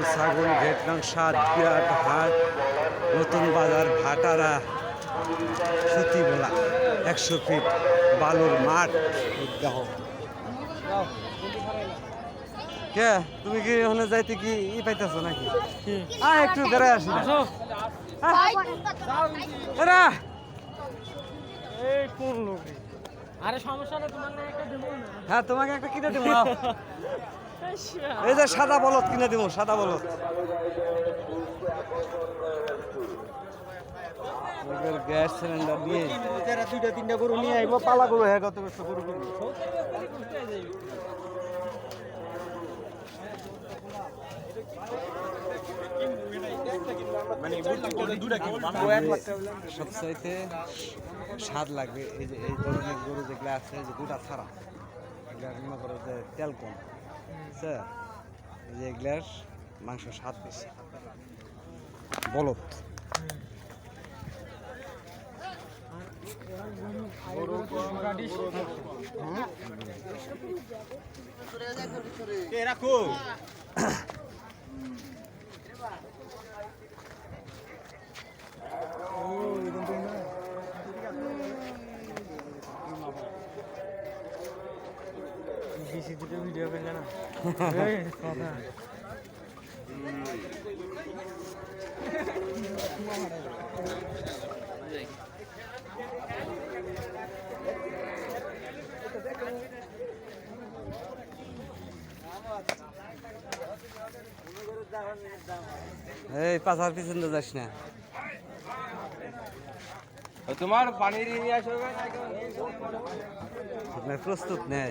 গরু ছাগল ভেটনাং সাত বিরাট হাট নতুন বাজার ভাটারা সুতি বলা একশো ফিট বালুর মাঠ দেখো কে তুমি কি ওখানে যাইতে কি ই পাইতেছো নাকি? আ একটু বেড়ায় আসি। না। কোন লোক? আরে সমস্যা নেই না একটা দেবো না। হ্যাঁ তোমাকে একটা কিনে দেবো। এই যে সাদা বলদ কিনে দিব সাদা বলদ। গ্যাস সিলিন্ডার দিয়ে যারা দুইটা তিনটা গরু নিয়ে আইবো পালা গরু হ্যাঁ কত বছর গরু কিনবো। সবচাইতে স্বাদ লাগবে এই যে এই ধরনের গরু যেগুলো আছে যে গোটা ছাড়া। এগুলা মনে করো যে তেল কম। এই যে এগুলার মাংস স্বাদ বেশি। বলদ। রাখো? বেশি দুটো ভিডিও পেলে না কথা এই পাশার পিছনে যাস না। তোমার পানির নিয়ে আসো আপনার প্রস্তুত নেই।